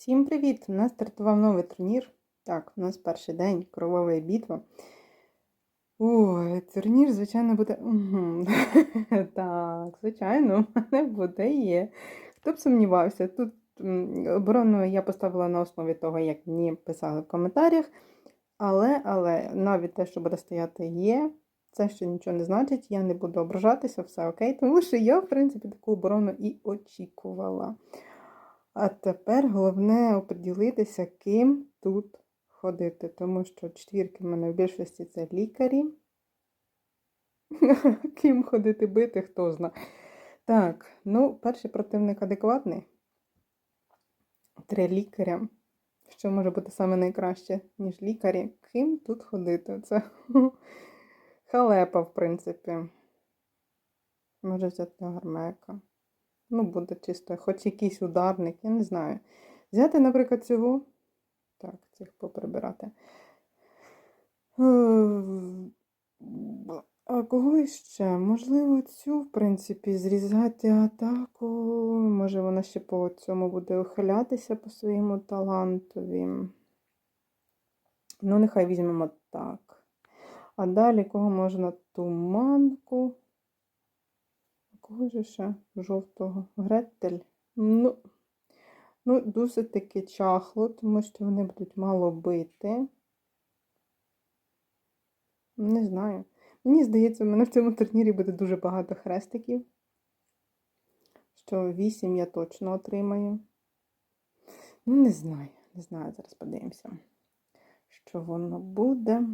Всім привіт! У нас стартував новий турнір. Так, у нас перший день кровова битва. Ой, турнір, звичайно, буде. Угу. Так, звичайно, у мене буде є. Хто б сумнівався, тут оборону я поставила на основі того, як мені писали в коментарях. Але, але навіть те, що буде стояти є, це ще нічого не значить, я не буду ображатися, все окей, тому що я, в принципі, таку оборону і очікувала. А тепер головне оприділитися, ким тут ходити, тому що четвірки в мене в більшості це лікарі. Ким ходити бити, хто зна. Так, ну, перший противник адекватний. Три лікаря. Що може бути саме найкраще, ніж лікарі? Ким тут ходити? Це халепа, в принципі. Може взяти гармека. Ну, буде чисто, хоч якийсь ударник, я не знаю. Взяти, наприклад, цього. Так, цих поприбирати. А кого ще? Можливо, цю, в принципі, зрізати атаку. Може, вона ще по цьому буде ухилятися по своєму талантові. Ну, нехай візьмемо так. А далі кого можна туманку? Ще жовтого? Гретель. Ну, ну, досить таки чахло, тому що вони будуть мало бити. Не знаю. Мені здається, в мене в цьому турнірі буде дуже багато хрестиків. Що 8 я точно отримаю. Ну, не знаю, не знаю, зараз подивимося, що воно буде.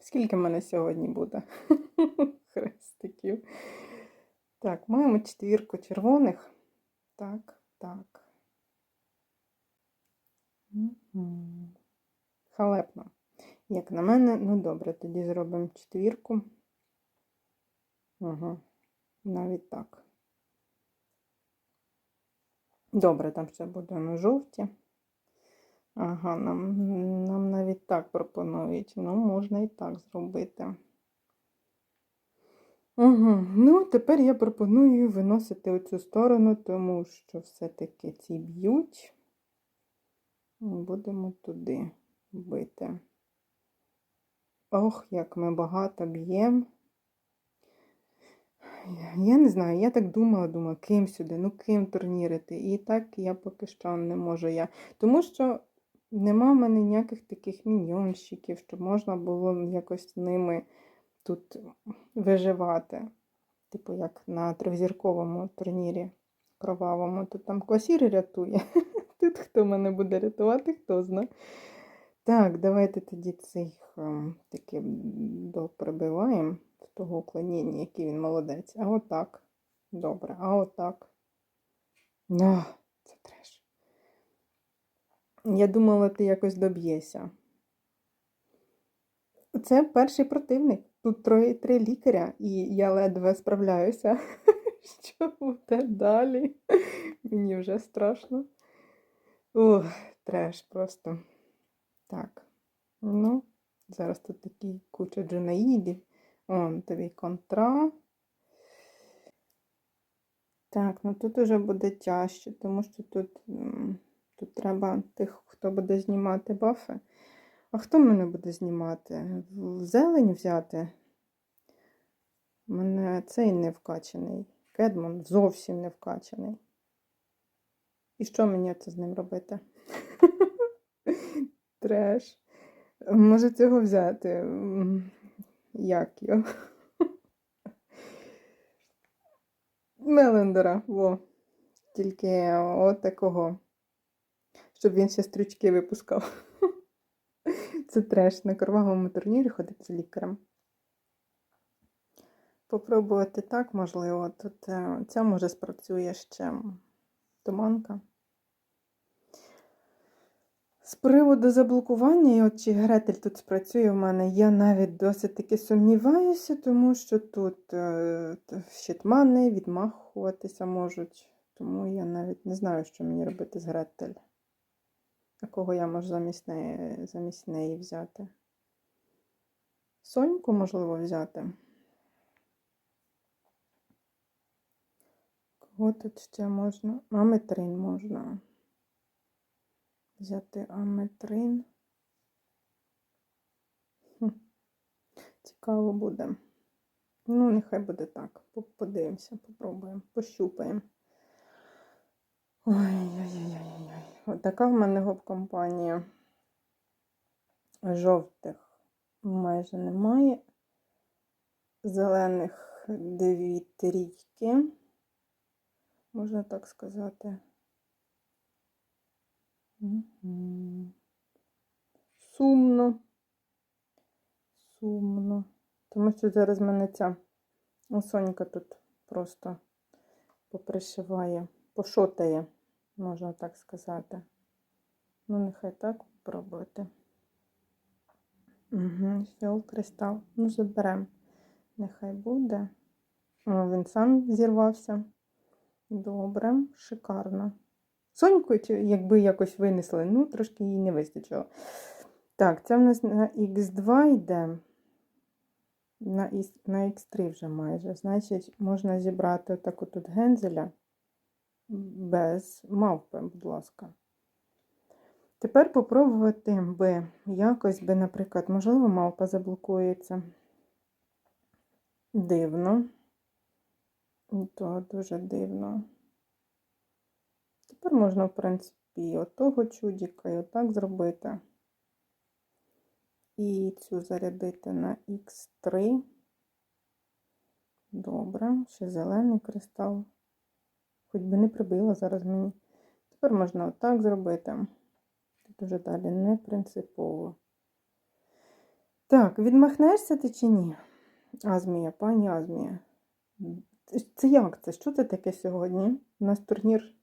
Скільки в мене сьогодні буде хрестиків? Так, маємо четвірку червоних. Так, так. Халепно. Як на мене, ну добре, тоді зробимо четвірку. Угу. Навіть так. Добре, там ще буде на жовті. Ага, нам, нам навіть так пропонують. Ну, можна і так зробити. Угу. Ну, тепер я пропоную виносити оцю сторону, тому що все-таки ці б'ють. Будемо туди бити. Ох, як ми багато б'ємо. Я не знаю, я так думала, думала, ким сюди, ну ким турнірити. І так я поки що не можу я. Тому що нема в мене ніяких таких міньйонщиків, щоб можна було якось ними тут виживати. Типу, як на трьохзірковому турнірі кровавому. Тут там квасір рятує. Тут хто мене буде рятувати, хто знає. Так, давайте тоді цих ем, таки доприбиваємо з того уклоніння, який він молодець. А отак. Добре, а отак. На, це треш. Я думала, ти якось доб'єшся. Це перший противник. Тут троє три лікаря, і я ледве справляюся. Що буде далі? Мені вже страшно. Ох, треш просто. Так. Ну, зараз тут такі куча джунаїдів. Он тобі контра. Так, ну тут уже буде тяжче, тому що тут, тут треба тих, хто буде знімати бафи. А хто мене буде знімати? Зелень взяти? Мене цей не вкачаний. Кедмон зовсім не вкачаний. І що мені це з ним робити? Треш. Може цього взяти. Як його? Мелендера, во. Тільки от такого. Щоб він ще стрічки випускав. Це треш на кровавому турнірі ходити з лікарем. Попробувати так, можливо. Тут е, ця може спрацює ще туманка. З приводу заблокування, і от чи Гретель тут спрацює в мене, я навіть досить таки сумніваюся, тому що тут е, щитмани відмахуватися можуть. Тому я навіть не знаю, що мені робити з Гретель. Кого я можу замість неї, замість неї взяти? Соньку, можливо, взяти. Кого тут ще можна? Мамитрин можна. Взяти аметрин. Цікаво буде. Ну, нехай буде так. Подивимося, попробуємо, пощупаємо. Ой-ой-ой-ой-ой. Отака в мене гоп-компанія. Жовтих майже немає. Зелених дві трійки, можна так сказати. Сумно. Сумно. Тому що зараз мене ця Сонька тут просто попришиває, пошотає, можна так сказати. Ну, нехай так пробувати. Угу, фіол кристал. Ну, заберемо. Нехай буде. О, він сам зірвався. Добре, шикарно. Соньку, якби якось винесли, ну, трошки їй не вистачило. Так, це в нас на Х2 йде. На, Х- на Х3 вже майже. Значить, можна зібрати таку тут гензеля без мавпи, будь ласка. Тепер попробувати би якось би, наприклад, можливо, мавпа заблокується. Дивно. То дуже дивно. Тепер можна, в принципі, і отого чудіка, і отак зробити. І цю зарядити на Х3. Добре, ще зелений кристал. Хоч би не прибило зараз мені. Тепер можна отак зробити. Тут уже далі не принципово. Так, відмахнешся ти чи ні? Азмія, пані Азмія. Це як це? Що це таке сьогодні? У нас турнір.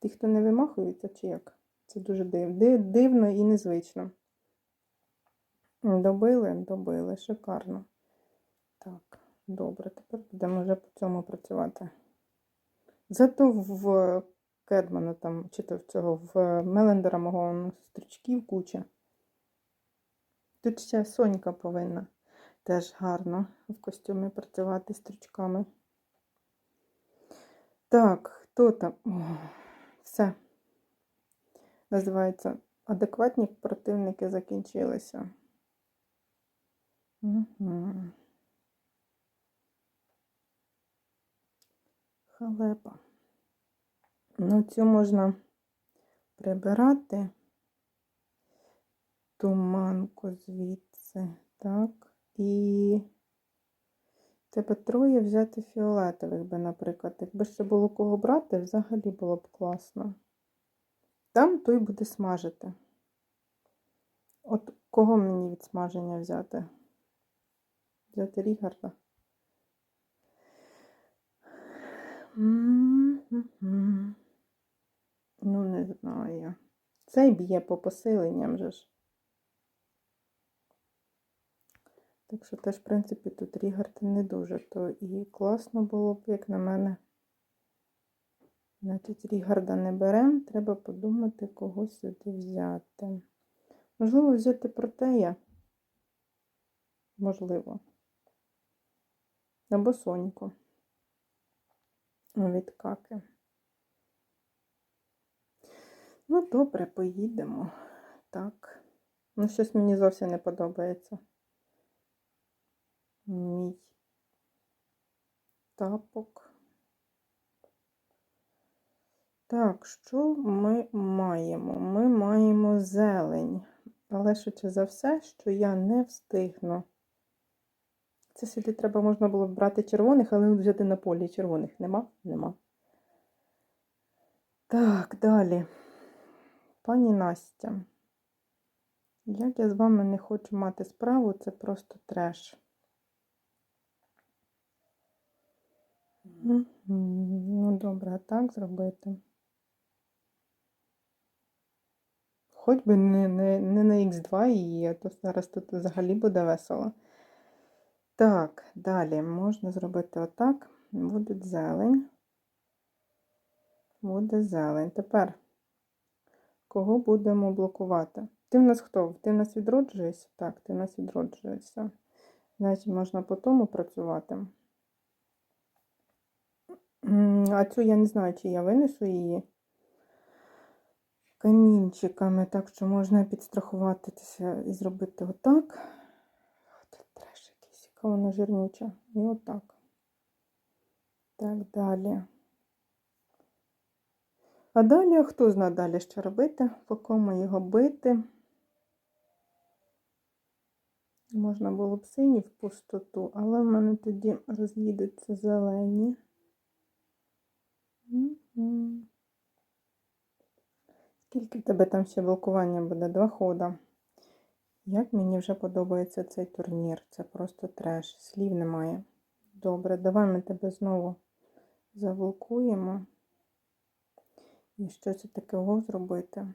Ті, хто не вимахується, чи як? Це дуже див... дивно і незвично. Добили, добили, шикарно. Так, добре, тепер будемо вже по цьому працювати. Зато в Кедмана там, чи то в цього, в Мелендера мого стрічків куча. Тут ще Сонька повинна теж гарно в костюмі працювати стрічками. Так, хто там? О, все. Називається Адекватні противники закінчилися. Угу. Халепа. Ну, цю можна прибирати туманку звідси, так, і тебе троє взяти фіолетових би, наприклад. Якби ще було кого брати, взагалі було б класно. Там той буде смажити. От кого мені від смаження взяти? Взяти Рігарда? Ну, не знаю. Цей б'є по посиленням же ж. Так що теж, в принципі, тут Рігард не дуже, то і класно було б, як на мене. Значить, Рігарда не беремо, треба подумати, кого сюди взяти. Можливо, взяти протея. Можливо. Або Соньку. Від каки. Ну, добре, поїдемо. Так. Ну, щось мені зовсім не подобається. Мій тапок. Так, що ми маємо? Ми маємо зелень. Але швидше за все, що я не встигну. Це сюди треба можна було б брати червоних, але взяти на полі червоних нема? Нема. Так, далі. Пані Настя. Як я з вами не хочу мати справу, це просто треш. Ну, добре, так зробити. Хоч би не, не, не на Х2 її, а то зараз тут взагалі буде весело. Так, далі можна зробити отак. Буде зелень. Буде зелень. Тепер кого будемо блокувати? Ти в нас хто? Ти в нас відроджуєшся? Так, ти в нас відроджуєшся. Значить, можна по тому працювати. А цю я не знаю, чи я винесу її. камінчиками, так що можна підстрахуватися і зробити отак. Яка вона жирнюча. І отак. Так далі. А далі, хто знає далі, що робити, по кому його бити. Можна було б сині в пустоту, але в мене тоді роз'їдуться зелені. Скільки в тебе там ще блокування буде? Два хода. Як мені вже подобається цей турнір. Це просто треш. Слів немає. Добре, давай ми тебе знову заблокуємо. І щось такого зробити.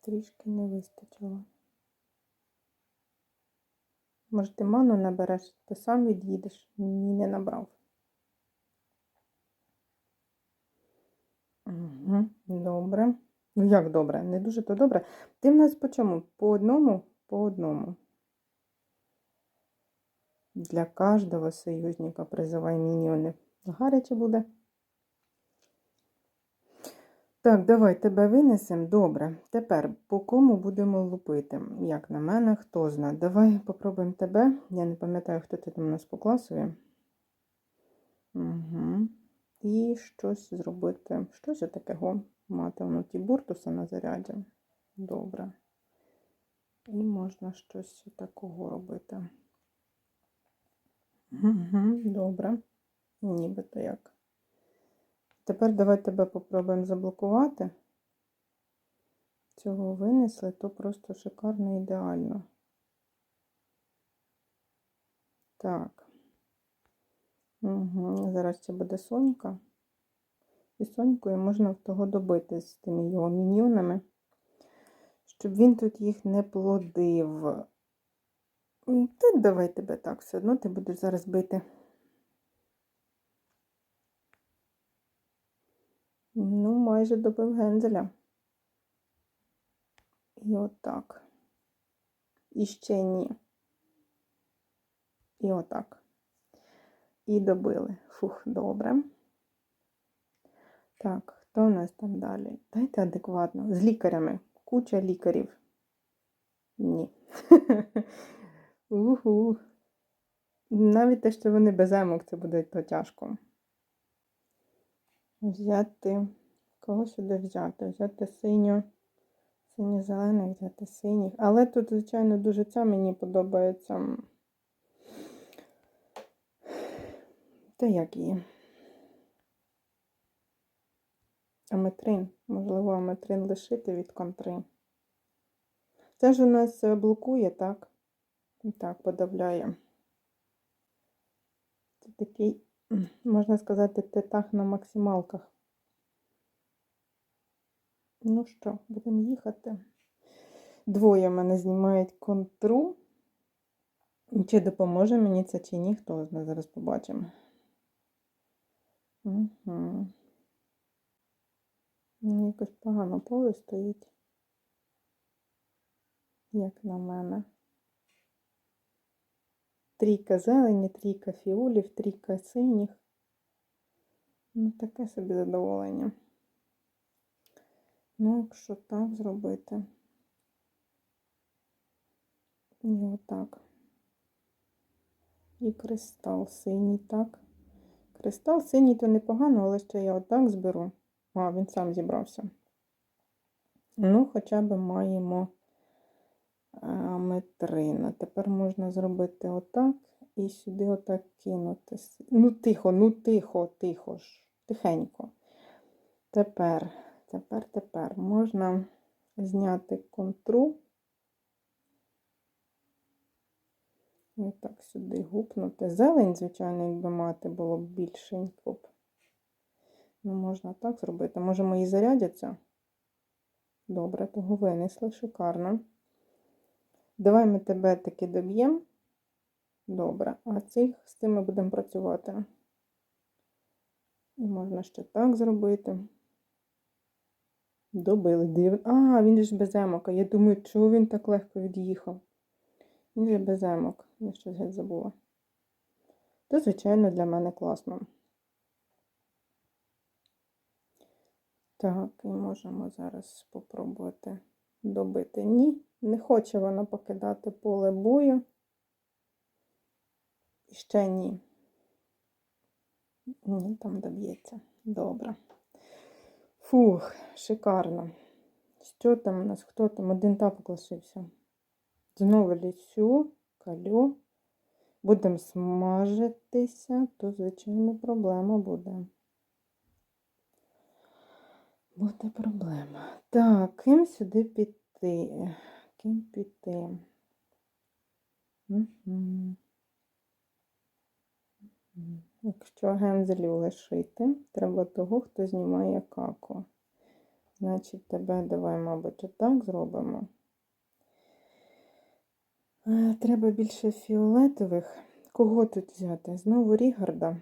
Трішки не вистачило. Може, ти ману набереш, ти сам від'їдеш, ні, не набрав. Угу, добре. Ну як добре? Не дуже то добре. Ти в нас по чому? По одному? По одному. Для кожного союзника призивай міньйони. Гаряче буде. Так, давай тебе винесемо. Добре. Тепер по кому будемо лупити? Як на мене, хто знає. Давай попробуємо тебе. Я не пам'ятаю, хто ти там у нас по класові. Угу. І щось зробити. Щось такого мати воно ті буртуса на заряді. Добре. І можна щось такого робити. Добре. Нібито як. Тепер давай тебе попробуємо заблокувати. Цього винесли, то просто шикарно ідеально. Так. Угу. Зараз це буде Сонька. І Сонькою можна того добити з тими його міньйонами, щоб він тут їх не плодив. Та давай тебе так, все одно ти будеш зараз бити. Ну, майже добив Гензеля. І отак. І ще ні. І отак. І добили. Фух, добре. Так, хто у нас там далі? Дайте адекватно. З лікарями. Куча лікарів. Ні. Угу. Навіть те, що вони без емок, це буде то тяжко. Взяти. Кого сюди взяти? Взяти синю. Синьо-зелених, взяти синіх. Але тут, звичайно, дуже ця мені подобається. Та як її? Аметрин. Можливо, аметрин лишити від контри. Це ж у нас блокує, так? Так, подавляє. Це такий, можна сказати, тетах на максималках. Ну що, будемо їхати. Двоє мене знімають контру. Чи допоможе мені це, чи ні, хто зараз побачимо. Угу. Ну, якось погано поле стоїть. Як на мене. Трійка зелені, трійка фіолів, трійка синіх. Ну, таке собі задоволення. Ну, якщо так зробити. І отак. І кристал синій, так. Кристал синій то непогано, але ще я отак зберу. А, він сам зібрався. Ну, хоча б маємо е, метрина. Тепер можна зробити отак і сюди отак кинути. Ну, тихо, ну тихо, тихо ж. Тихенько. Тепер, тепер, тепер можна зняти контру. І так сюди гупнути. Зелень, звичайно, якби мати було б більшенько б. Ну, можна так зробити. Може, мої зарядяться? Добре, того винесли, шикарно. Давай ми тебе таки доб'ємо. Добре, а цих з цими будемо працювати. І можна ще так зробити. Добили. Див... А, він ж без емока. Я думаю, чого він так легко від'їхав? Він же без емок. Я щось геть забула. То, звичайно, для мене класно. Так, і можемо зараз спробувати добити. Ні, не хоче вона покидати поле бою. І ще ні. Ні, там доб'ється. Добре. Фух, шикарно. Що там у нас? Хто там? Один тапок лишився. Знову лісю, калю. Будемо смажитися, то, звичайно, проблема буде. Буде проблема. Так, ким сюди піти? Ким піти? Мгм. Якщо гензелю лишити, треба того, хто знімає каку. Значить, тебе давай, мабуть, отак зробимо. Е, Треба більше фіолетових. Кого тут взяти? Знову Рігарда.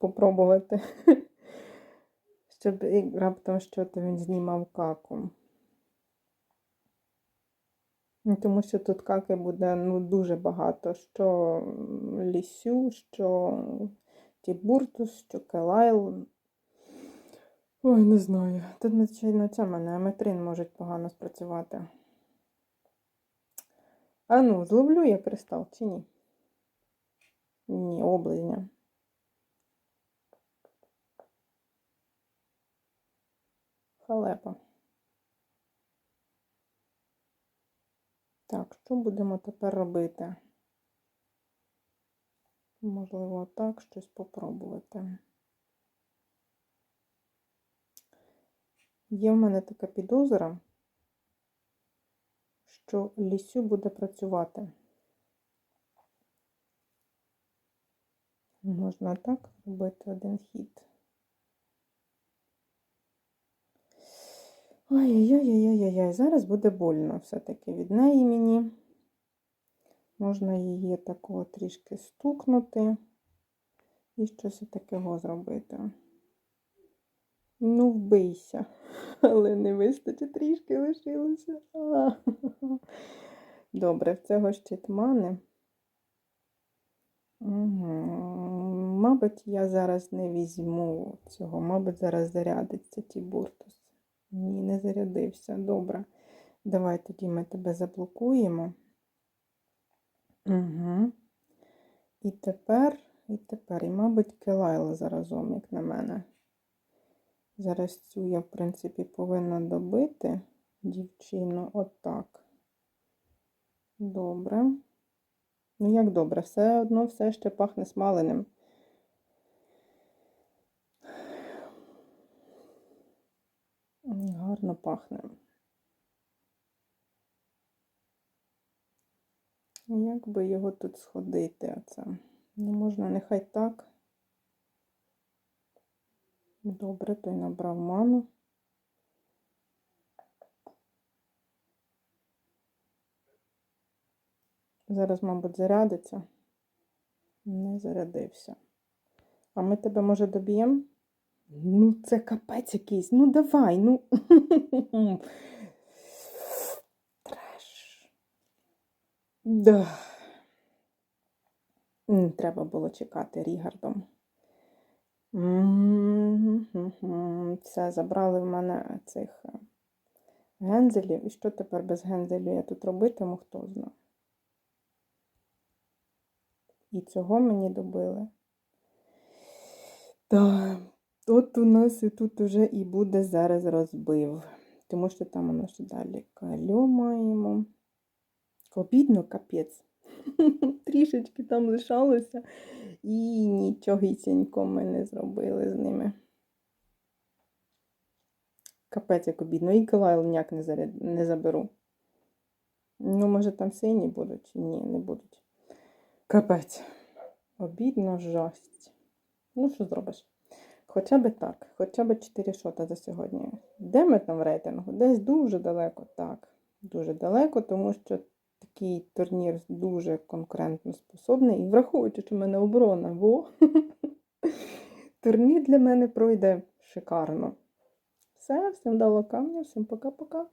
Попробувати. Щоб раптом що то він знімав каку. Ну, Тому що тут каки буде ну, дуже багато. Що лісю, що Тібуртус, що Келайл. Ой, не знаю. Тут, звичайно, це мене аметрин можуть погано спрацювати. А ну, зловлю я кристал чи ні? Ні, облизня. Халепа. Так, що будемо тепер робити? Можливо, так щось попробувати. Є в мене така підозра, що лісю буде працювати. Можна так зробити один хід. Ой-ой-ой-ой-ой-ой, зараз буде больно все-таки від неї мені. Можна її такого трішки стукнути і щось такого зробити. Ну, вбийся, але не вистачить, трішки лишилося. А. Добре, в цього щит мани. Угу. Мабуть, я зараз не візьму цього, мабуть, зараз зарядиться Тібуртус. Ні, не зарядився. Добре. Давай тоді ми тебе заблокуємо. Угу. І тепер, і тепер, і, мабуть, Келайла заразом, як на мене. Зараз цю я, в принципі, повинна добити дівчину отак. Добре. Ну, як добре, все одно все ще пахне смаленим. Гарно пахне. Як би його тут сходити? Оце? Ну, можна нехай так. Добре, той набрав ману. Зараз, мабуть, зарядиться. Не зарядився. А ми тебе, може, доб'ємо? Ну, це капець якийсь. Ну, давай, ну. Треш. Да. Треба було чекати Рігардом. Все, забрали в мене цих е, гензелів. І що тепер без гензелів я тут робитиму, хто знає. І цього мені добили. Так, от у нас і тут уже і буде зараз розбив. Тому що там у нас ще далі калю маємо. Обідно, капець. Трішечки там лишалося. І нічогісінько ми не зробили з ними. Капець як обідно. І Килайл ніяк не, заряд... не заберу. Ну, може, там сині будуть? Ні, не будуть. Капець. Обідно, жасть. Ну, що зробиш? Хоча б так, хоча б 4 шота за сьогодні. Де ми там в рейтингу? Десь дуже далеко, так. Дуже далеко, тому що такий турнір дуже конкурентно способний. І враховуючи, що в мене оборона, во, турнір для мене пройде шикарно. Все, всім дало камня, всім пока-пока.